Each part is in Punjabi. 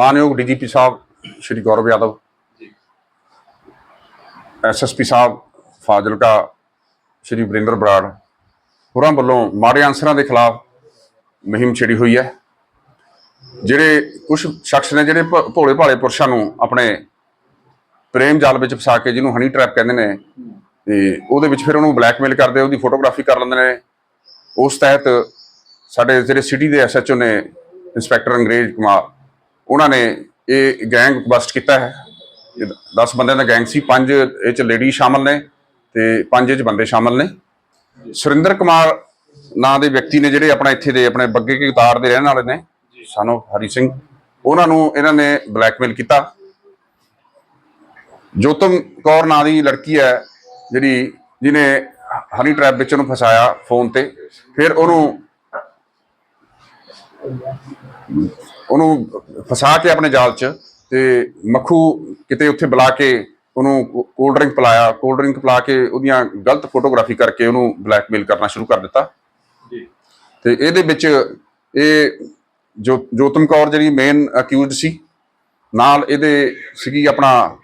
ਮਾਨਯੋਗ ਡੀਜੀਪੀ ਸਾਹਿਬ, ਸ਼੍ਰੀ ਗੌਰਵ ਯਾਦਵ ਐਸਐਸਪੀ ਸਾਹਿਬ, ਫਾਜ਼ਿਲਕਾ, ਸ਼੍ਰੀ ਵਰਿੰਦਰ ਬਰਾੜ, ਹੋਰਾਂ ਵੱਲੋਂ ਮਾੜੇ ਅਨਸਰਾਂ ਦੇ ਖਿਲਾਫ ਮੁਹਿੰਮ ਛੇੜੀ ਹੋਈ ਹੈ। ਜਿਹੜੇ ਕੁਝ ਸ਼ਖਸ ਨੇ, ਜਿਹੜੇ ਭ- ਭੋਲੇ ਭਾਲੇ ਪੁਰਸ਼ਾਂ ਨੂੰ ਆਪਣੇ ਪ੍ਰੇਮ ਜਾਲ ਵਿੱਚ ਫਸਾ ਕੇ ਜਿਹਨੂੰ ਹਨੀ ਟ੍ਰੈਪ ਕਹਿੰਦੇ ਨੇ, ਤੇ ਉਹਦੇ ਵਿੱਚ ਫਿਰ ਉਹਨੂੰ ਬਲੈਕਮੇਲ ਕਰਦੇ, ਉਹਦੀ ਫੋਟੋਗ੍ਰਾਫੀ ਕਰ ਲੈਂਦੇ ਨੇ। ਉਸ ਤਹਿਤ ਸਾਡੇ ਜਿਹੜੇ ਸਿਟੀ ਦੇ ਐਸਐਚਓ ਨੇ, ਇੰਸਪੈਕਟਰ ਅੰਗਰੇਜ਼ ਕੁਮਾਰ ਉਹਨਾਂ ਨੇ ਇਹ ਗੈਂਗ ਬਸਟ ਕੀਤਾ ਹੈ। 10 ਬੰਦਿਆਂ ਦਾ ਗੈਂਗ ਸੀ, ਪੰਜ ਇਹ ਚ ਲੇਡੀ ਸ਼ਾਮਲ ਨੇ ਤੇ ਪੰਜ ਇਹ ਚ ਬੰਦੇ ਸ਼ਾਮਲ ਨੇ। ਸੁਰਿੰਦਰ ਕੁਮਾਰ ਨਾਂ ਦੇ ਵਿਅਕਤੀ ਨੇ ਜਿਹੜੇ ਆਪਣਾ ਇੱਥੇ ਦੇ ਆਪਣੇ ਬੱਗੇ ਕੇ ਉਤਾਰ ਦੇ ਰਹਿਣ ਵਾਲੇ ਨੇ, ਸਾਨੂੰ ਹਰੀ ਸਿੰਘ। ਉਹਨਾਂ ਨੂੰ ਇਹਨਾਂ ਨੇ ਬਲੈਕਮੇਲ ਕੀਤਾ। ਜੋਤਮ ਕੌਰ ਨਾਂ ਦੀ ਲੜਕੀ ਹੈ ਜਿਹੜੀ ਜਿਹਨੇ ਹਨੀ ਟ੍ਰੈਪ ਵਿੱਚ ਉਹਨੂੰ ਫਸਾਇਆ ਫੋਨ ਤੇ। ਫਿਰ ਉਹਨੂੰ ਉਹਨੂੰ ਫਸਾ ਕੇ ਆਪਣੇ ਜਾਲ 'ਚ ਤੇ ਮੱਖੂ ਕਿਤੇ ਉੱਥੇ ਬੁਲਾ ਕੇ ਉਹਨੂੰ ਕੋਲਡ ਡਰਿੰਕ ਪਿਲਾਇਆ। ਕੋਲਡ ਡਰਿੰਕ ਪਿਲਾ ਕੇ ਉਹਦੀਆਂ ਗਲਤ ਫੋਟੋਗ੍ਰਾਫੀ ਕਰਕੇ ਉਹਨੂੰ ਬਲੈਕਮੇਲ ਕਰਨਾ ਸ਼ੁਰੂ ਕਰ ਦਿੱਤਾ। ਜੀ। ਤੇ ਇਹਦੇ ਵਿੱਚ ਇਹ ਜੋ ਜੋਤਮ ਕੌਰ ਜਿਹੜੀ ਮੇਨ ਅਕਿਊਜ਼ਡ ਸੀ ਨਾਲ ਇਹਦੇ ਸੀਗੀ ਆਪਣਾ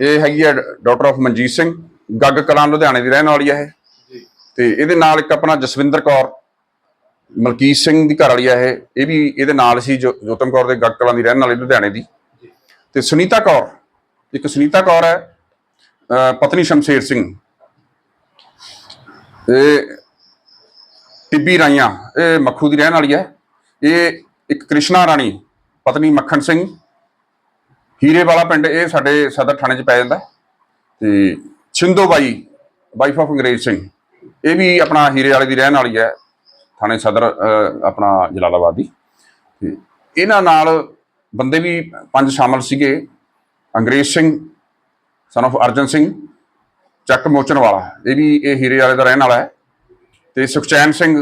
ਇਹ ਹੈਗੀ ਹੈ ਡਾਕਟਰ ਆਫ ਮਨਜੀਤ ਸਿੰਘ ਗੱਗ ਕਲਾਂ ਲੁਧਿਆਣੇ ਦੀ ਰਹਿਣ ਵਾਲੀ ਹੈ ਇਹ। ਜੀ। ਤੇ ਇਹਦੇ ਨਾਲ ਇੱਕ ਆਪਣਾ ਜਸਵਿੰਦਰ ਕੌਰ ਮਲਕੀਤ ਸਿੰਘ ਦੀ ਘਰ ਵਾਲੀ ਹੈ ਇਹ ਇਹ ਵੀ ਇਹਦੇ ਨਾਲ ਸੀ ਜੋ ਜੋਤਮ ਕੌਰ ਦੇ ਗੱਗ ਕਲਾਂ ਦੀ ਰਹਿਣ ਵਾਲੀ ਲੁਧਿਆਣੇ ਦੀ। ਤੇ ਸੁਨੀਤਾ ਕੌਰ ਇੱਕ ਸੁਨੀਤਾ ਕੌਰ ਹੈ ਅਹ ਪਤਨੀ ਸ਼ਮਸ਼ੇਰ ਸਿੰਘ। ਇਹ ਟਿੱਬੀ ਰਾਈਆਂ ਇਹ ਮੱਖੂ ਦੀ ਰਹਿਣ ਵਾਲੀ ਹੈ। ਇਹ ਇੱਕ ਕ੍ਰਿਸ਼ਨਾ ਰਾਣੀ ਪਤਨੀ ਮੱਖਣ ਸਿੰਘ। ਹੀਰੇ ਵਾਲਾ ਪਿੰਡ ਇਹ ਸਾਡੇ ਸਦਰ ਥਾਣੇ 'ਚ ਪੈ ਜਾਂਦਾ। ਹੈ। ਤੇ ਛਿੰਦੋ ਬਾਈ ਵਾਈਫ ਆਫ ਅੰਗਰੇਜ਼ ਸਿੰਘ। ਇਹ ਵੀ ਆਪਣਾ ਹੀਰੇ ਵਾਲੇ ਦੀ ਰਹਿਣ ਵਾਲੀ ਹੈ। ਥਾਣੇ ਸਦਰ ਆਪਣਾ ਜਲਾਲਾਬਾਦ। ਦੀ ਤੇ ਇਹਨਾਂ ਨਾਲ ਬੰਦੇ ਵੀ ਪੰਜ ਸ਼ਾਮਲ ਸੀਗੇ। ਅੰਗਰੇਜ਼ ਸਿੰਘ ਸਨ of ਅਰਜਨ ਸਿੰਘ, ਚੱਕ ਮੋਚਨ ਵਾਲਾ। ਇਹ ਵੀ ਇਹ ਹੀਰੇ ਵਾਲੇ ਦਾ ਰਹਿਣ ਵਾਲਾ ਹੈ। ਤੇ ਸੁਖਚੈਨ ਸਿੰਘ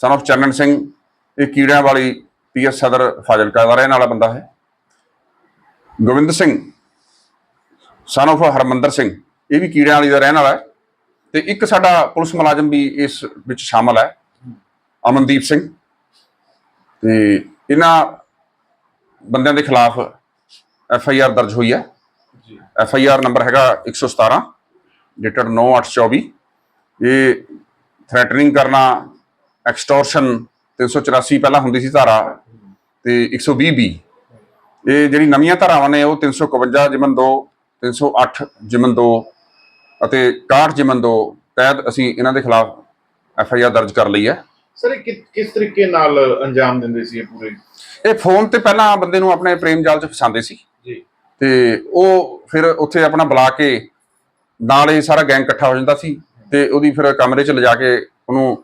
ਸਨ of ਚੰਨਨ ਸਿੰਘ, ਇਹ ਕੀੜਿਆਂ ਵਾਲੀ ਪੀਐਸ ਸਦਰ ਫਾਜ਼ਿਲਕਾ ਦਾ ਰਹਿਣ ਵਾਲਾ ਬੰਦਾ ਹੈ। ਗੋਬਿੰਦ ਸਿੰਘ ਸਨ of ਹਰਮੰਦਰ ਸਿੰਘ, ਇਹ ਵੀ ਕੀੜਿਆਂ ਵਾਲੀ ਦਾ ਰਹਿਣ ਵਾਲਾ ਹੈ। ਤੇ ਇੱਕ ਸਾਡਾ ਪੁਲਿਸ ਮੁਲਾਜ਼ਮ ਵੀ ਇਸ ਵਿੱਚ ਸ਼ਾਮਲ ਹੈ। ਅਮਨਦੀਪ ਸਿੰਘ ਤੇ ਇਹਨਾਂ ਬੰਦਿਆਂ ਦੇ ਖਿਲਾਫ ਐਫ ਆਈ ਆਰ ਦਰਜ ਹੋਈ ਹੈ। ਜੀ। ਐਫ ਆਈ ਆਰ ਨੰਬਰ ਹੈਗਾ 117 ਡੇਟਡ 9824 ਇਹ ਥ੍ਰੈਟਨਿੰਗ ਕਰਨਾ ਐਕਸਟੋਰਸ਼ਨ 384 ਪਹਿਲਾਂ ਹੁੰਦੀ ਸੀ ਧਾਰਾ ਤੇ 120 ਬੀ। ਇਹ ਜਿਹੜੀ ਨਵੀਆਂ ਧਾਰਾਵਾਂ ਨੇ ਉਹ 351 ਜਿਮਨ 2 308 ਜਿਮਨ 2 ਅਤੇ 61 ਜਿਮਨ 2 ਤਹਿਤ ਅਸੀਂ ਇਹਨਾਂ ਦੇ ਖਿਲਾਫ ਐਫ ਆਈ ਆਰ ਦਰਜ ਕਰ ਲਈ ਹੈ। ਸਰ ਇਹ ਕਿ- ਕਿਸ ਤਰੀਕੇ ਨਾਲ ਅੰਜਾਮ ਦਿੰਦੇ ਸੀ ਇਹ ਪੂਰੇ? ਇਹ ਫੋਨ ਤੇ ਪਹਿਲਾਂ ਬੰਦੇ ਨੂੰ ਆਪਣੇ ਪ੍ਰੇਮ ਜਾਲ 'ਚ ਫਸਾਉਂਦੇ ਸੀ। ਜੀ। ਤੇ ਉਹ ਫਿਰ ਉੱਥੇ ਆਪਣਾ ਬੁਲਾ ਕੇ ਨਾਲ ਇਹ ਸਾਰਾ ਗੈਂਗ ਇਕੱਠਾ ਹੋ ਜਾਂਦਾ ਸੀ ਤੇ ਉਹਦੀ ਫਿਰ ਕਮਰੇ 'ਚ ਲਿਜਾ ਕੇ ਉਹਨੂੰ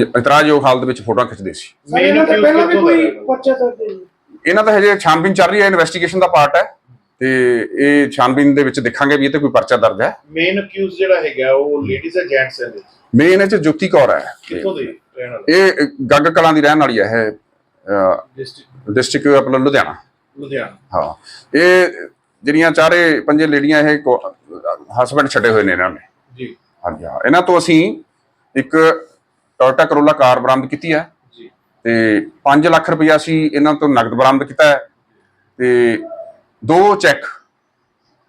ਇਤਰਾਜ਼ਯੋਗ ਹਾਲਤ ਵਿੱਚ ਫੋਟੋਆਂ ਖਿੱਚਦੇ ਸੀ। ਸਰ ਇਹਨਾਂ ਤੋਂ accused ਪਹਿਲਾਂ ਵੀ ਕਿੱਥੋਂ ਦਾ ਕੋਈ ਹੈ? ਪਰਚਾ ਦਰਜ ਹੈ ਜੀ? ਇਹਨਾਂ ਦਾ ਹਜੇ ਛਾਨਬੀਨ ਚੱਲ ਰਹੀ ਹੈ ਇਨਵੈਸਟੀਗੇਸ਼ਨ ਦਾ ਪਾਰਟ ਹੈ ਤੇ ਇਹ ਛਾਨਬੀਨ ਦੇ ਵਿੱਚ ਦੇਖਾਂਗੇ ਵੀ ਇਹ ਤੇ ਕੋਈ ਪਰਚਾ ਦਰਜ ਹੈ। ਮੇਨ ਅਕਿਊਜ਼ ਜਿਹੜਾ ਹੈਗਾ ਉਹ ਲੇਡੀਜ਼ ਐਂਡ ਜੈਂਟਸ ਹੈ ਮੇਨ ਇਹ 'ਚ ਜੋਤੀ ਕੌਰ ਹੈ। ਕਿੱਥੋਂ ਦੇ ਰਹਿਣ ਵਾਲੇ? ਇਹ ਗੱਗ ਕਲਾਂ ਦੀ ਰਹਿਣ ਵਾਲੀ ਹੈ ਇਹ ਡਿਸਟ੍ਰਿਕਟ ਆਪਣਾ ਲੁਧਿਆਣਾ। ਲੁਧਿਆਣਾ। ਹਾਂ। ਇਹ ਜਿਹੜੀਆਂ ਚਾਰੇ ਪੰਜੇ ਲੇਡੀਆਂ ਇਹ ਹਸਬੰਡ ਛੱਡੇ ਹੋਏ ਨੇ ਇਹਨਾਂ ਨੇ। ਜੀ। ਹਾਂਜੀ ਹਾਂ। ਇਹਨਾਂ ਤੋਂ ਅਸੀਂ ਇੱਕ ਟੋਇਟਾ ਕਰੋਲਾ ਕਾਰ ਬਰਾਮਦ ਕੀਤੀ ਹੈ। ਜੀ। ਤੇ 5 ਲੱਖ ਰੁਪਇਆ ਅਸੀਂ ਇਹਨਾਂ ਤੋਂ ਨਗਦ ਬਰਾਮਦ ਕੀਤਾ ਹੈ। ਤੇ ਦੋ ਚੈੱਕ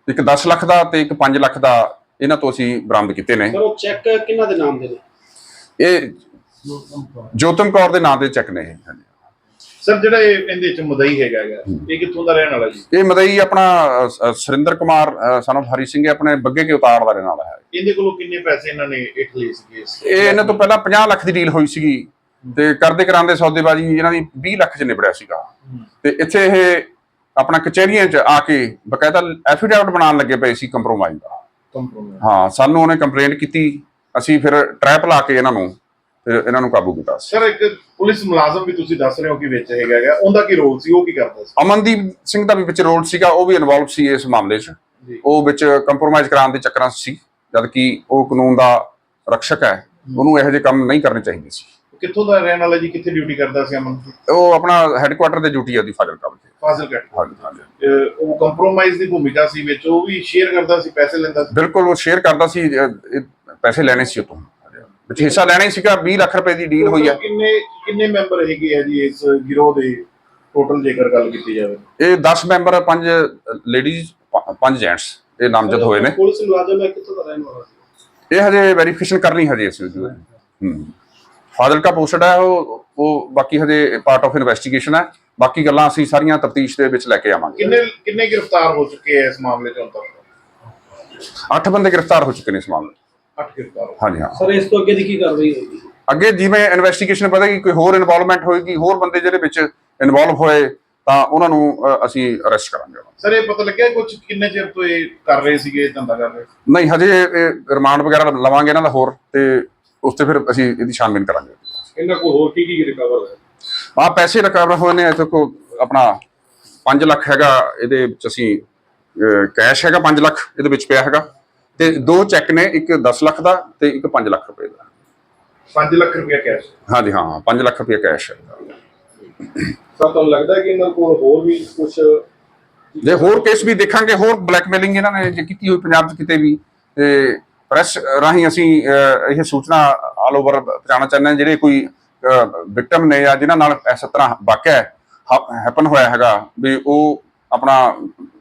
ਇੱਕ 10 ਲੱਖ ਦਾ ਤੇ ਇੱਕ 5 ਲੱਖ ਦਾ ਇਹਨਾਂ ਤੋਂ ਅਸੀਂ ਬਰਾਮਦ ਕੀਤੇ ਨੇ। ਸਰ ਉਹ ਚੈੱਕ ਕਿਹਨਾਂ ਦੇ ਨਾਮ ਦੇ ਨੇ? ਇਹ ਜੋਤਮ ਕੌਰ ਦੇ ਨਾਂ ਦੇ ਚੈੱਕ ਨੇ ਇਹ ਹਾਂਜੀ। ਸਰ ਜਿਹੜਾ ਇਹ ਇਹਦੇ ਚ ਮਦਈ ਹੈਗਾ ਇਹ ਕਿੱਥੋਂ ਦਾ ਰਹਿਣ ਵਾਲਾ ਜੀ? ਇਹ ਮਦਈ ਆਪਣਾ ਅ, ਸ- ਸੁਰਿੰਦਰ ਕੁਮਾਰ ਸਨ ਹਰੀ ਸਿੰਘ ਇਹ ਆਪਣੇ ਬੱਗੇ ਕੇ ਉਤਾਰ ਦਾ ਰਹਿਣ ਵਾਲਾ ਹੈ। ਇਹਦੇ ਕੋਲੋਂ ਕਿੰਨੇ ਪੈਸੇ ਇਹਨਾਂ ਨੇ ਇੱਟ ਲਏ ਸੀਗੇ ਇਸ- ਇਹ ਇਹਨਾਂ ਤੋਂ ਪਹਿਲਾਂ 50 ਲੱਖ ਦੀ ਡੀਲ ਹੋਈ ਸੀਗੀ ਤੇ ਕਰਦੇ ਕਰਾਂਦੇ ਸੌਦੇਬਾਜ਼ੀ ਇਹਨਾਂ ਦੀ 20 ਲੱਖ ਚ ਨਿਬੜਿਆ ਸੀਗਾ। ਹੂੰ। ਤੇ ਇੱਥੇ ਇਹ ਆਪਣਾ ਕਚਹਿਰੀਆਂ ਚ ਆ ਕੇ ਬਕਾਇਦਾ ਐਫੀਡੈਵਿਟ ਬਣਾਉਣ ਲੱਗੇ ਪਏ ਸੀ ਕੰਪਰੋਮਾਈਜ਼ ਦਾ। ਕੰਪਰੋਮਾਈਜ਼ ਹਾਂ ਸਾਨੂੰ ਉਹਨੇ ਕੰਪਲੇਂਟ ਕੀਤੀ। ਅਸੀਂ ਫਿਰ ਟ੍ਰੈਪ ਲਾ ਕੇ ਇਹਨਾਂ ਨੂੰ ਫਿਰ ਇਹਨਾਂ ਨੂੰ ਕਾਬੂ ਕੀਤਾ। ਸਰ ਇੱਕ ਪੁਲਿਸ ਮੁਲਾਜ਼ਮ ਵੀ ਤੁਸੀਂ ਦੱਸ ਰਹੇ ਹੋ ਕਿ ਵਿੱਚ ਹੈਗਾ ਹੈਗਾ। ਉਹਦਾ ਕੀ ਰੋਲ ਸੀ? ਉਹ ਕੀ ਕਰਦਾ ਸੀ? ਅਮਨਦੀਪ ਸਿੰਘ ਦਾ ਵੀ ਵਿੱਚ ਰੋਲ ਸੀਗਾ। ਉਹ ਵੀ ਇਨਵੋਲਵ ਸੀ ਇਸ ਮਾਮਲੇ 'ਚ। ਉਹ ਵਿੱਚ ਕੰਪਰੋਮਾਈਜ਼ ਕਰਾਉਣ ਦੇ ਚੱਕਰਾਂ 'ਚ ਸੀ। ਜਦ ਕਿ ਉਹ ਕਾਨੂੰਨ ਦਾ ਰਕਸ਼ਕ ਹੈ। ਉਹਨੂੰ ਇਹੋ ਜਿਹੇ ਕੰਮ ਨਹੀਂ ਕਰਨੇ ਚਾਹੀਦੇ ਸੀ। ਕਿੱਥੋਂ ਦਾ ਰਹਿਣ ਵਾਲਾ ਜੀ? ਕਿੱਥੇ ਡਿਊਟੀ ਕਰਦਾ ਸੀ ਅਮਨ? ਉਹ ਆਪਣਾ ਹੈੱਡਕੁਆਟਰ ਤੇ ਡਿਊਟੀ ਆ ਦੀ ਫਾਜ਼ਿਲਕਾ ਵਿੱਚ ਫਾਜ਼ਿਲ ਕੱਟ ਹਾਂਜੀ। ਹਾਂਜੀ ਉਹ ਕੰਪਰੋਮਾਈਜ਼ ਦੀ ਭੂਮਿਕਾ ਸੀ ਵਿੱਚ ਉਹ ਵੀ ਸ਼ੇਅਰ ਕਰਦਾ ਸੀ ਪੈਸੇ ਲੈਂਦਾ ਸੀ? ਬਿਲਕੁਲ ਉਹ ਸ਼ੇਅਰ ਕਰਦਾ ਸੀ ਅਹ, ਇਹ ਪੈਸੇ ਲੈਣੇ ਸੀ ਉਹ ਤੋਂ ਵਿੱਚ ਹਿੱਸਾ ਲੈਣਾ ਹੀ ਸੀਗਾ 20 ਲੱਖ ਰੁਪਏ ਦੀ ਡੀਲ ਹੋਈ ਹੈ ਕਿੰਨੇ ਕਿੰਨੇ ਮੈਂਬਰ ਹੈਗੇ ਆ ਜੀ ਇਸ ਗਿਰੋਹ ਦੇ ਟੋਟਲ ਜੇਕਰ ਗੱਲ ਕੀਤੀ ਜਾਵੇ? ਇਹ 10 ਮੈਂਬਰ ਪੰਜ ਲੇਡੀਜ਼ ਪੰਜ ਜੈਂਟਸ ਇਹ ਨਾਮਜ਼ਦ ਹੋਏ ਨੇ। ਪੁਲਿਸ ਮੁਲਾਜ਼ਮ ਹੈ ਕਿੱਥੋਂ ਦਾ ਰਹਿਣ ਵਾਲਾ ਸੀ? ਇਹ ਹਜੇ ਵੈਰੀਫਿਕੇਸ਼ਨ ਕਰਨੀ ਹਜੇ ਅਸੀਂ ਉਹਦੀ ਹੂੰ। ਫਾਜ਼ਿਲਕਾ ਪੋਸਟਡ ਹੈ ਉਹ ਉਹ ਬਾਕੀ ਹਜੇ ਪਾਰਟ ਆਫ ਇਨਵੈਸਟੀਗੇਸ਼ਨ ਹੈ। ਬਾਕੀ ਗੱਲਾਂ ਅਸੀਂ ਸਾਰੀਆਂ ਤਫਤੀਸ਼ ਦੇ ਵਿੱਚ ਲੈ ਕੇ ਆਵਾਂਗੇ। ਕਿੰਨੇ ਕਿੰਨੇ ਗ੍ਰਿਫਤਾਰ ਹੋ ਚੁੱਕੇ ਐ ਇਸ ਮਾਮਲੇ 'ਚ ਹੁਣ ਤੱਕ? 8 ਬੰਦੇ ਗ੍ਰਿਫਤਾਰ ਹੋ ਚੁੱਕੇ ਨੇ ਇਸ ਮਾਮਲੇ 'ਚ। 8 ਗ੍ਰਿਫਤਾਰ ਹੋ ਹਾਂਜੀ ਹਾਂ। ਸਰ ਇਸ ਤੋਂ ਅੱਗੇ ਦੀ ਕੀ ਕਾਰਵਾਈ ਹੋਏਗੀ? ਅੱਗੇ ਜਿਵੇਂ ਇਨਵੈਸਟੀਗੇਸ਼ਨ ਵਧੇਗੀ ਕੋਈ ਹੋਰ ਇਨਵੋਲਵਮੈਂਟ ਹੋਏਗੀ ਹੋਰ ਬੰਦੇ ਜਿਹੜੇ ਵਿੱਚ ਇਨਵੋਲਵ ਹੋਏ ਤਾਂ ਉਹਨਾਂ ਨੂੰ ਅ, ਅਸੀਂ ਅਰੈਸਟ ਕਰਾਂਗੇ। ਸਰ ਇਹ ਪਤਾ ਲੱਗਿਆ ਕੁਝ ਕਿੰਨੇ ਚਿਰ ਤੋਂ ਇਹ ਕਰ ਰਹੇ ਸੀਗੇ ਇਹ ਧੰਦਾ ਕਰ ਰਹੇ ਨਹੀਂ ਹਜੇ ਇਹ ਰਿਮਾਂਡ ਵਗੈਰਾ ਲਵਾਂਗੇ ਇਹਨਾਂ ਦਾ ਹੋਰ ਤੇ ਉਸ ਤੇ ਫਿਰ ਅਸੀਂ ਇਹਦੀ ਛਾਨਬੀਨ ਕਰਾਂਗੇ। ਇਹਨਾਂ ਕੋਲ ਹੋਰ ਕੀ ਕੀ ਰਿਕਵਰ ਹੋਇਆ? ਆ ਪੈਸੇ ਰਿਕਵਰ ਹੋਏ ਨੇ ਇੱਥੇ ਕੋ ਆਪਣਾ 5 ਲੱਖ ਹੈਗਾ ਇਹਦੇ ਵਿੱਚ ਅਸੀਂ ਕੈਸ਼ ਹੈਗਾ 5 ਲੱਖ ਇਹਦੇ ਵਿੱਚ ਪਿਆ ਹੈਗਾ। ਤੇ ਦੋ ਚੈੱਕ ਨੇ ਇੱਕ 10 ਲੱਖ ਦਾ ਤੇ ਇੱਕ 5 ਲੱਖ ਰੁਪਏ ਦਾ। 5 ਲੱਖ ਰੁਪਇਆ ਕੈਸ਼ ਹਾਂਜੀ ਹਾਂ 5 ਲੱਖ ਰੁਪਏ ਕੈਸ਼ ਹੈ। ਸਰ ਤੁਹਾਨੂੰ ਲੱਗਦਾ ਕਿ ਇਹਨਾਂ ਕੋਲ ਹੋਰ ਵੀ ਕੁਝ ਜੇ ਹੋਰ ਕੇਸ ਵੀ ਦੇਖਾਂਗੇ ਹੋਰ ਬਲੈਕਮੇਲਿੰਗ ਇਹਨਾਂ ਨੇ ਜੇ ਕੀਤੀ ਹੋਈ ਪੰਜਾਬ 'ਚ ਕਿਤੇ ਵੀ ਤੇ ਪ੍ਰੈਸ ਰਾਹੀਂ ਅਸੀਂ ਇਹ ਸੂਚਨਾ ਆਲ ਓਵਰ ਪਹੁੰਚਾਉਣਾ ਚਾਹੁੰਦੇ ਹਾਂ ਜਿਹੜੇ ਕੋਈ ਵਿਕਟਮ ਨੇ ਜਾਂ ਜਿਨ੍ਹਾਂ ਨਾਲ ਇਸ ਤਰ੍ਹਾਂ ਵਾਕਿਆ ਹੈਪਨ ਹੋਇਆ ਹੈਗਾ ਵੀ ਉਹ ਆਪਣਾ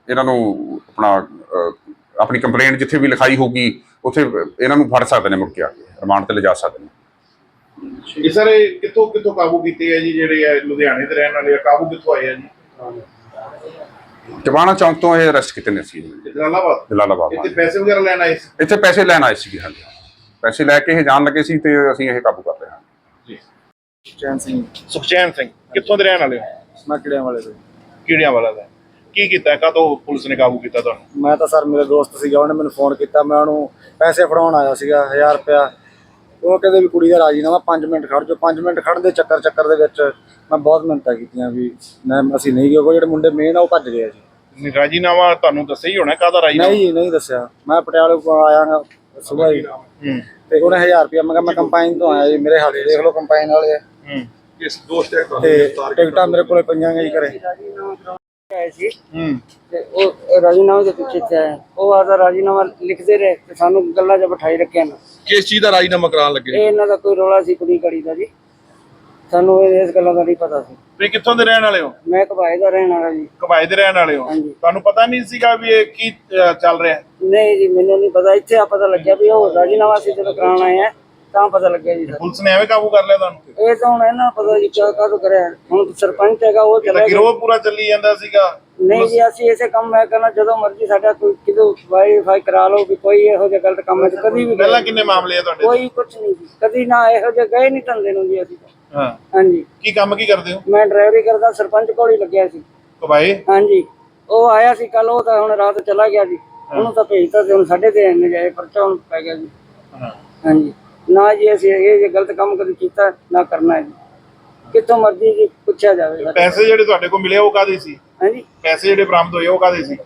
ਇਹਨਾਂ ਨੂੰ ਆਪਣਾ ਆਪਣੀ ਕੰਪਲੇਂਟ ਜਿੱਥੇ ਵੀ ਲਿਖਾਈ ਹੋਊਗੀ ਉੱਥੇ ਇਹਨਾਂ ਨੂੰ ਫੜ ਸਕਦੇ ਨੇ ਮੁੜ ਕੇ ਆ ਕੇ ਰਿਮਾਂਡ ਤੇ ਲਿਜਾ ਸਕਦੇ ਨੇ। ਇਹ ਸਰ ਇਹ ਕਿੱਥੋਂ ਕਿੱਥੋਂ ਕਾਬੂ ਕੀਤੇ ਆ ਜੀ ਜਿਹੜੇ ਆ ਲੁਧਿਆਣੇ ਦੇ ਰਹਿਣ ਵਾਲੇ ਆ? ਕਾਬੂ ਕਿੱਥੋਂ ਆਏ ਆ ਜੀ? ਟਿਵਾਣਾ ਚੌਂਕ ਤੋਂ ਇਹ ਅਰੈਸਟ ਕੀਤੇ ਨੇ ਸੀ। ਜਲਾਲਾਬਾਦ? ਜਲਾਲਾਬਾਦ ਇੱਥੇ ਪੈਸੇ ਵਗੈਰਾ ਲੈਣ ਆਏ ਸੀ? ਇੱਥੇ ਪੈਸੇ ਲੈਣ ਆਏ ਸੀਗੇ ਹਾਂਜੀ। ਪੈਸੇ ਲੈ ਕੇ ਇਹ ਜਾਣ ਲੱਗੇ ਸੀ ਤੇ ਅਸੀਂ ਇਹ ਕਾਬੂ ਕਰ ਰਹੇ ਹਾਂ ਜੀ। ਚੈਨ ਸਿੰਘ। ਸੁਖਚੈਨ ਸਿੰਘ ਕਿੱਥੋਂ ਦੇ ਰਹਿਣ ਵਾਲੇ ਹੋ? ਮਕੜਿਆਂ ਵਾਲੇ ਤੋਂ। ਕੀੜਿਆਂ ਵਾਲਾ ਦਾ। ਕੀ ਕੀਤਾ? ਕਾਤੋਂ ਪੁਲਿਸ ਨੇ ਕਾਬੂ ਕੀਤਾ ਤੁਹਾਨੂੰ? ਮੈਂ ਤਾਂ ਸਰ ਮੇਰੇ ਦੋਸਤ ਸੀਗਾ ਉਹਨੇ ਮੈਨੂੰ ਫੋਨ ਕੀਤਾ। ਮੈਂ ਉਹਨੂੰ ਪੈਸੇ ਫੜਾਉਣ ਆਇਆ ਸੀਗਾ 1000 ਰੁਪਇਆ। ਉਹ ਕਹਿੰਦੇ ਵੀ ਕੁੜੀ ਦਾ ਰਾਜੀਨਾਮਾ 5 ਮਿੰਟ ਖੜ ਜਾਓ 5 ਮਿੰਟ ਖੜਨ ਦੇ ਚੱਕਰ ਚੱਕਰ ਦੇ ਵਿੱਚ ਮੈਂ ਬਹੁਤ ਮਿਹਨਤਾਂ ਕੀਤੀਆਂ ਵੀ ਮੈਂ ਅਸੀਂ ਨਹੀਂ ਗਏ ਉਹ ਜਿਹੜੇ ਮੁੰਡੇ ਮੇਨ ਆ ਉਹ ਭੱਜ ਗਏ ਜੀ। ਨਹੀਂ, ਰਾਜੀਨਾਮਾ ਤੁਹਾਨੂੰ ਦੱਸਿਆ ਹੀ ਹੋਣਾ ਕਾਹਦਾ ਰਾਜੀਨਾਮਾ? ਨਹੀਂ ਜੀ ਨਹੀਂ ਦੱਸਿਆ। ਮੈਂ ਪਟਿਆਲੇ ਤੋਂ ਆਇਆ ਹਾਂ ਸਵੇਰ ਹੀ। ਹੂੰ। ਤੇ ਉਹਨੇ 1000 ਰੁਪਇਆ ਮੈਂ ਕਿਹਾ ਮੈਂ ਕੰਪਾਈਨ ਤੋਂ ਆਇਆ ਜੀ ਮੇਰੇ ਹਾਲੇ ਦੇਖ ਲਓ ਕੰਪਾਈਨ ਵਾਲੇ ਆ। ਹੂੰ। ਇਸ ਦੋਸਤ ਹੈ ਤੇ ਟਿਕਟਾਂ ਮੇਰੇ ਕੋਲੇ ਪਈਆਂ ਗਈ ਘਰੇ। ਆਏ ਸੀ। ਹੂੰ। ਤੇ ਉਹ ਰਾਜੀਨਾਮੇ ਦੇ ਪਿੱਛੇ ਤੇ ਆਏ ਉਹ ਆਦਾ ਰਾਜੀਨਾਮਾ ਲਿਖਦੇ ਰਹੇ ਤੇ ਸਾਨੂੰ ਗੱਲਾਂ 'ਚ ਬਿਠਾਈ ਰੱਖਿਆ ਨਾ। ਕਿਸ ਚੀਜ਼ ਦਾ ਰਾਜੀਨਾਮਾ ਕਰਾਉਣ ਲੱਗੇ? ਇਹ ਇਹਨਾਂ ਦਾ ਕੋਈ ਰੌਲਾ ਸੀ ਕੁੜੀ ਕੜੀ ਦਾ ਜੀ। ਸਾਨੂੰ ਇਹ- ਇਸ ਗੱਲਾਂ ਦਾ ਨਹੀਂ ਪਤਾ ਸੀ। ਤੁਸੀਂ ਕਿੱਥੋਂ ਦੇ ਰਹਿਣ ਵਾਲੇ ਹੋ? ਮੈਂ ਕਬਾਏ ਦਾ ਰਹਿਣ ਵਾਲਾ ਜੀ। ਕਬਾਏ ਦੇ ਰਹਿਣ ਵਾਲੇ ਹੋ? ਹਾਂਜੀ। ਤੁਹਾਨੂੰ ਪਤਾ ਨਹੀਂ ਸੀਗਾ ਵੀ ਇਹ ਕੀ ਅਹ, ਚੱਲ ਰਿਹਾ? ਨਹੀਂ ਜੀ ਮੈਨੂੰ ਨਹੀਂ ਪਤਾ। ਇੱਥੇ ਆ ਪਤਾ ਲੱਗਿਆ ਵੀ ਉਹ ਰਾਜੀਨਾਮਾ ਸੀ ਜਦੋਂ ਕਰਾਉਣ ਆਏ ਆ ਤਾਂ ਪਤਾ ਲੱਗਿਆ ਜੀ। ਸਰ ਪੁਲਿਸ ਨੇ ਐਵੇਂ ਕਾਬੂ ਕਰ ਲਿਆ ਤੁਹਾਨੂੰ ਇਹ ਤਾਂ ਹੁਣ ਇਹਨਾਂ ਨੂੰ ਪਤਾ ਜੀ ਕਿਆ ਕਾਹਦੋਂ ਕਰਿਆ। ਹੁਣ ਸਰਪੰਚ ਹੈਗਾ ਉਹ ਤਾਂ ਚਲੇ ਗਿਆ। ਗਿਰੋਹ ਪੂਰਾ ਚੱਲੀ ਜਾਂਦਾ ਸੀਗਾ। ਨਹੀਂ ਜੀ ਅਸੀਂ ਇਸੇ ਕੰਮ ਮੈਂ ਕਰਨਾ ਜਦੋਂ ਮਰਜ਼ੀ ਸਾਡਾ ਕੋਈ ਕਿਦੋਂ ਵਾਈਫਾਈ ਕਰਾ ਲਓ ਵੀ ਕੋਈ ਇਹੋ ਜਿਹਾ ਗਲਤ ਕੰਮ ਚ ਕਦੀ ਵੀ ਪਹਿਲਾਂ ਕਿੰਨੇ ਮਾਮਲੇ ਆ ਤੁਹਾਡੇ ਕੋਈ ਕੁਝ ਨਹੀਂ ਜੀ ਕਦੀ ਨਾ ਇਹੋ ਜਿਹੇ ਗਏ ਨਹੀਂ ਧੰਦੇ ਨੂੰ ਜੀ ਅਸੀਂ। ਹਾਂ। ਹਾਂਜੀ। ਕੀ ਕੰਮ ਕੀ ਕਰਦੇ ਹੋ? ਮੈਂ ਡਰਾਈਵਰੀ ਕਰਦਾ ਸਰਪੰਚ ਕੋਲ ਹੀ ਲੱਗਿਆ ਸੀ। ਕਬਾਏ ਹਾਂਜੀ। ਉਹ ਆਇਆ ਸੀ ਕੱਲ ਉਹ ਤਾਂ ਹੁਣ ਰਾਤ ਚਲਾ ਗਿਆ ਜੀ। ਉਹਨੂੰ ਤਾਂ ਭੇਜਤਾ ਤੇ ਹੁਣ ਸਾਡੇ ਤੇ ਇੰਨੇ ਜਾਏ ਪਰਚਾ ਹੁਣ ਪੈ ਗਿਆ ਜੀ। ਹਾਂ। ਹਾਂਜੀ। ਨਾ ਜੀ ਅਸੀਂ ਇਹ ਜੇ ਗਲਤ ਕੰਮ ਕਦੀ ਕੀਤਾ ਨਾ ਕਰਨਾ ਹੈ ਜੀ। ਕਿੱਥੋਂ ਮਰਜ਼ੀ ਜੀ ਪੁੱਛਿਆ ਜਾਵੇ। ਪੈਸੇ ਜਿਹੜੇ ਤੁਹਾਡੇ ਕੋਲ ਮਿਲੇ ਉਹ ਕਾਦੇ ਸੀ? ਹਾਂਜੀ। ਪੈਸੇ ਜਿਹੜੇ ਬਰਾਮਦ ਹੋਏ ਉਹ ਕਾਦੇ ਸੀ?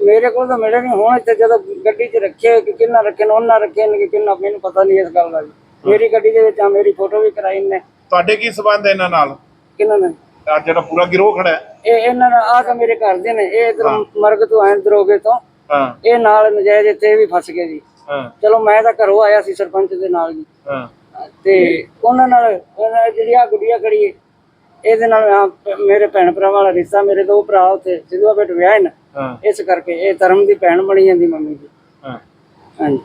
ਮੇਰੇ ਕੋਲ ਤਾਂ ਮਿਲੇ ਨਹੀਂ ਹੁਣ ਇੱਥੇ ਜਦੋਂ ਗੱਡੀ 'ਚ ਰੱਖੇ ਕਿ ਕਿੰਨਾ ਰੱਖੇ ਨੇ ਉਹਨਾਂ ਰੱਖੇ ਨੇ ਕਿ ਕਿੰਨਾ ਮੈਨੂੰ ਪਤਾ ਨਹੀਂ ਇਸ ਗੱਲ ਦਾ ਜੀ ਮੇਰੀ ਗੱਡੀ ਦੇ ਵਿੱਚ ਆ ਮੇਰੀ ਫੋਟੋ ਵੀ ਕਰਾਈ ਨੇ ਤੁਹਾਡੇ ਕੀ ਸਬੰਧ ਹੈ ਇਹਨਾਂ ਨਾਲ? ਕਿੰਨਾ ਨੇ ਆ ਜਿਹੜਾ ਪੂਰਾ ਗਿਰੋਹ ਖੜਾ ਹੈ। ਇਹ ਇਹਨਾਂ ਦਾ ਆ ਤਾਂ ਮੇਰੇ ਘਰ ਦੇ ਨੇ ਇਹ ਇਧਰ ਮਰਗ ਤੋਂ ਆਏ ਦਰੋਗੇ ਤੋਂ। ਹਾਂ। ਇਹ ਨਾਲ ਨਜਾਇਜ਼ ਇੱਥੇ ਵੀ ਫਸ ਗਏ ਜੀ। ਹਾਂ। ਚਲੋ ਮੈਂ ਤਾਂ ਘਰੋਂ ਆਇਆ ਸੀ ਸਰਪੰਚ ਦੇ ਨਾਲ ਜੀ। ਹਾਂ। ਤੇ ਉਹਨਾਂ ਨਾਲ ਉਹਨਾਂ ਜਿਹੜੀ ਆ ਗੁੱਡੀਆ ਕੜੀ ਇਹਦੇ ਨਾਲ ਆਹ ਮੇਰੇ ਭੈਣ ਭਰਾਵਾਂ ਵਾਲਾ ਰਿਸ਼ਤਾ ਮੇਰੇ ਦੋ ਭਰਾ ਉੱਥੇ ਸਿੱਧੂਆ ਬੇਟ ਵਿਆਹ ਨੇ ਹਾਂ। ਇਸ ਕਰਕੇ ਇਹ ਧਰਮ ਦੀ ਭੈਣ ਬਣੀ ਜਾਂਦੀ ਮੰਮੀ ਜੀ। ਹਾਂ। ਹਾਂਜੀ।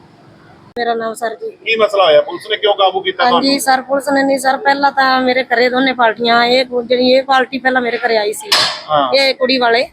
ਮੇਰਾ ਨਾਮ ਸਰ ਜੀ। ਕੀ ਮਸਲਾ ਹੋਇਆ? ਪੁਲਿਸ ਨੇ ਕਿਉਂ ਕਾਬੂ ਕੀਤਾ ਤੁਹਾਨੂੰ? ਹਾਂਜੀ ਸਰ ਪੁਲਿਸ ਨੇ ਨਹੀਂ ਸਰ ਪਹਿਲਾਂ ਤਾਂ ਮੇਰੇ ਘਰੇ ਦੋਨੇ ਪਾਰਟੀਆਂ ਇਹ ਜਿਹੜੀ ਇਹ ਪਾਰਟੀ ਪਹਿਲਾਂ ਮੇਰੇ ਘਰੇ ਆਈ ਸੀ। ਹਾਂ। ਇਹ ਕੁੜੀ ਵਾਲੇ।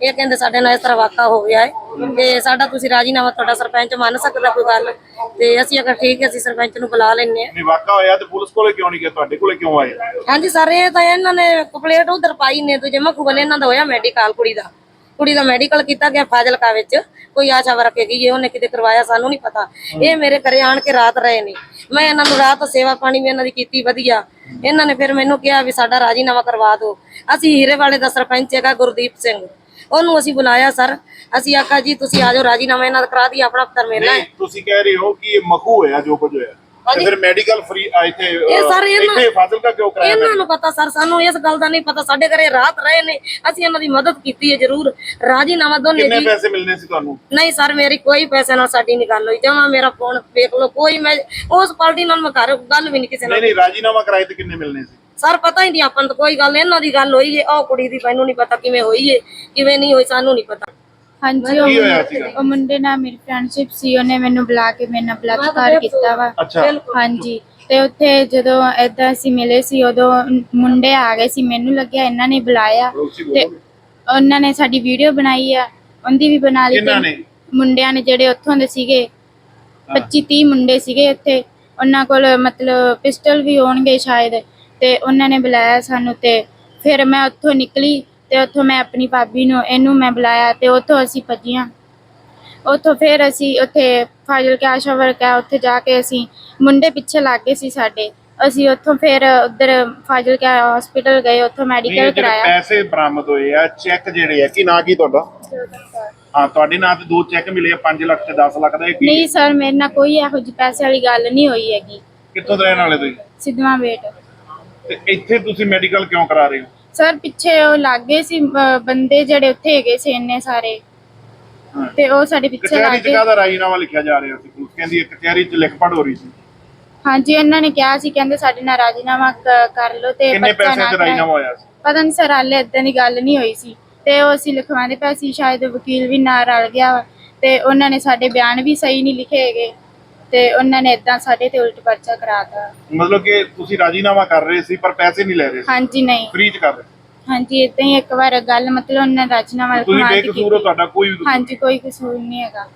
ਇਹ ਕਹਿੰਦੇ ਸਾਡੇ ਨਾਲ ਇਸ ਤਰ੍ਹਾਂ ਵਾਕਾ ਹੋ ਗਿਆ ਹੈ। ਤੇ ਸਾਡਾ ਤੁਸੀਂ ਰਾਜੀਨਾਮਾ ਤੁਹਾਡਾ ਸਰਪੰਚ ਮੰਨ ਸਕਦਾ ਕੋਈ ਗੱਲ। ਤੇ ਅਸੀਂ ਅਗਰ ਠੀਕ ਹੈ ਅਸੀਂ ਸਰਪੰਚ ਨੂੰ ਬੁਲਾ ਲੈਣੇ ਨਹੀਂ ਵਾਕਾ ਹੋਇਆ ਤੇ ਪੁਲਿਸ ਕੋਲੇ ਕਿਉਂ ਨਹੀਂ ਗਿਆ? ਤੁਹਾਡੇ ਕੋਲੇ ਕਿਉਂ ਆਏ? ਹਾਂਜੀ ਸਰ ਇਹ ਤਾਂ ਇਹਨਾਂ ਨੇ ਕੰਪਲੇਂਟ ਉਧਰ ਪਾਈ ਨੇ ਦੂਜੇ ਮਖੂਬਲ ਇਹਨਾਂ ਦਾ ਹੋਇਆ ਮੈਡੀਕਲ ਕੁੜੀ ਦਾ। ਕੁੜੀ ਦਾ ਮੈਡੀਕਲ ਕੀਤਾ ਗਿਆ ਫਾਜ਼ਿਲਕਾ ਵਿੱਚ। ਕੋਈ ਆਸ਼ਾ ਵਰਕ ਜੇ ਉਹਨੇ ਕਿਤੇ ਕਰਵਾਇਆ ਸਾਨੂੰ ਨਹੀਂ ਪਤਾ। ਇਹ ਮੇਰੇ ਘਰੇ ਆਣ ਕੇ ਰਾਤ ਰਹੇ ਨੇ। ਮੈਂ ਇਹਨਾਂ ਨੂੰ ਰਾਤ ਸੇਵਾ ਪਾਣੀ ਵੀ ਇਹਨਾਂ ਦੀ ਕੀਤੀ ਵਧੀਆ। ਇਹਨਾਂ ਨੇ ਫਿਰ ਮੈਨੂੰ ਕਿਹਾ ਵੀ ਸਾਡਾ ਰਾਜੀਨਾਮਾ ਕਰਵਾ ਦਿਓ। ਅਸੀਂ ਹੀਰੇ ਵਾਲੇ ਦਾ ਸਰਪੰਚ ਹੈਗਾ ਗੁਰਦੀਪ ਸਿੰਘ। ਉਹਨੂੰ ਅਸੀਂ ਬੁਲਾਇਆ ਸਰ। ਅਸੀਂ ਆਖਾ ਜੀ ਤੁਸੀਂ ਆ ਜਾਓ ਰਾਜੀਨਾਮਾ ਇਹਨਾਂ ਦਾ ਕਰਾ ਦਈਏ ਆਪਣਾ ਪੱਤਰ ਮਿਲਣਾ ਹੈ। ਨਹੀਂ ਤੁਸੀਂ ਕਹਿ ਰਹੇ ਹੋ ਕਿ ਇਹ ਮਖੂ ਹੋਇਆ ਜੋ ਕੁਝ ਹੋਇਆ। ਤੇ ਫਿਰ ਮੈਡੀਕਲ ਫ੍ਰੀ ਇੱਥੇ ਇਹ ਅਹ, ਸਰ ਇਹਨਾਂ- ਇੱਥੇ ਫਾਜ਼ਿਲਕਾ ਕਿਉਂ ਕਰਾਇਆ ਇਹਨਾਂ ਨੂੰ ਪਤਾ ਸਰ ਸਾਨੂੰ ਇਸ ਗੱਲ ਦਾ ਨਹੀਂ ਪਤਾ। ਸਾਡੇ ਘਰੇ ਰਾਤ ਰਹੇ ਨੇ। ਅਸੀਂ ਇਹਨਾਂ ਦੀ ਮਦਦ ਕੀਤੀ ਹੈ ਜ਼ਰੂਰ। ਰਾਜੀਨਾਮਾ ਦੋਨੇ ਕਿੰਨੇ ਜੀ ਪੈਸੇ ਮਿਲਨੇ ਸੀ ਤੁਹਾਨੂੰ? ਨਹੀਂ ਸਰ ਮੇਰੀ ਕੋਈ ਪੈਸੇ ਨਾਲ ਸਾਡੀ ਨਹੀਂ ਗੱਲ ਹੋਈ। ਜਮਾ ਮੇਰਾ ਫੋਨ ਵੇਖ ਲਓ ਕੋਈ ਮੈਂ ਉਸ ਪਾਰਟੀ ਨਾਲ ਮੈਂ ਘਰ ਗੱਲ ਵੀ ਨਹੀਂ ਕਿਸੇ ਨਹੀਂ ਨਾਲ ਨਹੀਂ ਰਾਜੀਨਾਮਾ ਕਰਾਏ ਤੇ ਕਿੰਨੇ ਮਿਲਨੇ ਸੀ? ਸਰ ਪਤਾ ਹੀ ਨਹੀਂ ਆਪਾਂ ਨੂੰ ਤਾਂ ਕੋਈ ਗੱਲ ਇਹਨਾਂ ਦੀ ਗੱਲ ਹੋਈ ਏ ਉਹ ਕੁੜੀ ਦੀ ਮੈਨੂੰ ਨਹੀਂ ਪਤਾ ਕਿਵੇਂ ਹੋਈ ਏ ਕਿਵੇਂ ਨਹੀਂ ਹੋਈ ਸਾਨੂੰ ਨਹੀਂ ਪਤਾ। ਹਾਂਜੀ ਉਹ ਕੀ ਹੋਇਆ ਮੁੰਡੇ- ਸੀਗਾ? ਉਹ ਮੁੰਡੇ ਨਾਲ ਮੇਰੀ ਫਰੈਂਡਸ਼ਿਪ ਸੀ ਉਹਨੇ ਮੈਨੂੰ ਬੁਲਾ ਕੇ ਮੇਰੇ ਨਾਲ ਬਲਾਤਕਾਰ ਕੀਤਾ ਵਾ। ਅੱਛਾ। ਹਾਂਜੀ ਤੇ ਉੱਥੇ ਜਦੋਂ ਏਦਾਂ ਅਸੀਂ ਮਿਲੇ ਸੀ ਉਦੋਂ ਮੁੰਡੇ ਆ ਗਏ ਸੀ ਮੈਨੂੰ ਲੱਗਿਆ ਇਹਨਾਂ ਨੇ ਬੁਲਾਇਆ। ਤੇ ਉਹਨਾਂ ਨੇ ਸਾਡੀ ਵੀਡੀਓ ਬਣਾਈ ਆ ਉਹਦੀ ਵੀ ਬਣਾ ਲਈ ਕਿਹਨਾਂ ਤੇ ਨੇ? ਮੁੰਡਿਆਂ ਨੇ ਜਿਹੜੇ ਉੱਥੋਂ ਦੇ ਸੀਗੇ 25 30 ਮੁੰਡੇ ਸੀਗੇ ਉੱਥੇ ਉਹਨਾਂ ਕੋਲ ਮਤਲਬ ਪਿਸਟਲ ਵੀ ਹੋਣਗੇ ਸ਼ਾਇਦ। ਤੇ ਉਹਨਾਂ ਨੇ ਬੁਲਾਇਆ ਸਾਨੂੰ ਤੇ ਫਿਰ ਮੈਂ ਉੱਥੋਂ ਨਿਕਲੀ ਤੇ ਉੱਥੋਂ ਮੈਂ ਆਪਣੀ ਭਾਬੀ ਨੂੰ ਇਹਨੂੰ ਮੈਂ ਬੁਲਾਇਆ ਤੇ ਉੱਥੋਂ ਅਸੀਂ ਭੱਜੀਆਂ। ਉੱਥੋਂ ਫਿਰ ਅਸੀਂ ਉੱਥੇ ਫਾਜ਼ਿਲ ਕੇ ਆਸ਼ਾ ਵਰਕ ਹੈ ਉੱਥੇ ਜਾ ਕੇ ਅਸੀਂ ਮੁੰਡੇ ਪਿੱਛੇ ਲੱਗ ਗਏ ਸੀ ਸਾਡੇ। ਅਸੀਂ ਉੱਥੋਂ ਫਿਰ ਉਧਰ ਫਾਜ਼ਿਲ ਕੇ ਹਸਪੀਟਲ ਗਏ ਉੱਥੋਂ ਮੈਡੀਕਲ ਕਰਾਇਆ। ਪੈਸੇ ਬਰਾਮਦ ਹੋਏ ਆ ਚੈੱਕ ਜਿਹੜੇ ਆ ਕੀ ਨਾਂ ਕੀ ਤੁਹਾਡਾ? ਹਾਂ ਤੁਹਾਡੇ ਨਾਂ ਤੇ ਦੋ ਚੈੱਕ ਮਿਲੇ ਆ 5 ਲੱਖ ਤੇ 10 ਲੱਖ ਦਾ ਨਹੀਂ ਸਰ ਮੇਰੇ ਨਾਲ ਕੋਈ ਇਹੋ ਜਿਹੀ ਪੈਸੇ ਵਾਲੀ ਗੱਲ ਨਹੀਂ ਹੋਈ ਹੈਗੀ। ਕਿੱਥੋਂ ਦੇ ਰਹਿਣ ਵਾਲੇ ਤੁਸੀਂ? ਸਿੱਧਵਾਂ ਵੇਟ ਤੇ ਇੱਥੇ ਤੁਸੀਂ ਮੈਡੀਕਲ ਕਿਉਂ ਕਰਾ ਰਹੇ ਹੋ? ਸਰ ਪਿੱਛੇ ਉਹ ਲੱਗ ਸੀ ਅਹ, ਬੰਦੇ ਜਿਹੜੇ ਉੱਥੇ ਹੈਗੇ ਸੀ ਇੰਨੇ ਸਾਰੇ। ਹਾਂ। ਤੇ ਉਹ ਸਾਡੇ ਪਿੱਛੇ ਕਚਹਿਰੀ ਲੱਗ ਚ ਗਏ। ਕਾਹਦਾ ਰਾਜੀਨਾਮਾ ਲਿਖਿਆ ਜਾ ਰਿਹਾ ਸੀ? ਪੁਲਿਸ ਕਹਿੰਦੀ ਹੈ ਕਚਹਿਰੀ ਚ ਲਿਖ ਪੜ ਹੋ ਰਹੀ ਸੀ। ਹਾਂਜੀ ਇਹਨਾਂ ਨੇ ਕਿਹਾ ਸੀ ਕਹਿੰਦੇ ਸਾਡੇ ਨਾਲ ਰਾਜੀਨਾਮਾ ਕ- ਕਰ ਲਓ ਤੇ ਕਿੰਨੇ ਬੱਚਾ ਪੈਸੇ ਨਾ ਚ ਕਰਾਏ। ਹੋਇਆ ਸੀ? ਪਤਾ ਨਹੀਂ ਸਰ ਹਾਲੇ ਇਦਾਂ ਦੀ ਗੱਲ ਨਹੀਂ ਹੋਈ ਸੀ। ਤੇ ਉਹ ਅਸੀਂ ਲਿਖਵਾਉਂਦੇ ਪਏ ਸੀ ਸ਼ਾਇਦ ਵਕੀਲ ਵੀ ਨਾਲ ਰਲ ਗਿਆ ਵਾ। ਤੇ ਉਹਨਾਂ ਨੇ ਸਾਡੇ ਬਿਆਨ ਵੀ ਸਹੀ ਨਹੀਂ ਲਿਖੇ ਹੈਗੇ। ਤੇ ਉਹਨਾਂ ਨੇ ਇਦਾਂ ਸਾਡੇ ਤੇ ਉਲਟ ਪਰਚਾ ਕਰਾਤਾ। ਮਤਲਬ ਕਿ ਤੁਸੀਂ ਰਾਜੀਨਾਮਾ ਕਰ ਰਹੇ ਸੀ ਪਰ ਪੈਸੇ ਨਹੀਂ ਲੈ ਰਹੇ ਸੀ। ਹਾਂਜੀ ਨਹੀਂ। ਫ੍ਰੀ ਚ ਕਰ ਰਹੇ ਸੀ। ਹਾਂਜੀ ਇਦਾਂ ਹੀ ਇੱਕ ਵਾਰ ਗੱਲ ਮਤਲਬ ਉਹਨਾਂ ਰਾਜੀਨਾਮਾ ਤੁਸੀਂ ਲਿਖਵਾ ਬੇਕਸੂਰ ਹੋ ਤੁਹਾਡਾ ਕੋਈ ਵੀ ਕਸੂਰ ਹਾਂਜੀ ਕੋਈ ਕਸੂਰ ਨਹੀਂ ਹੈਗਾ।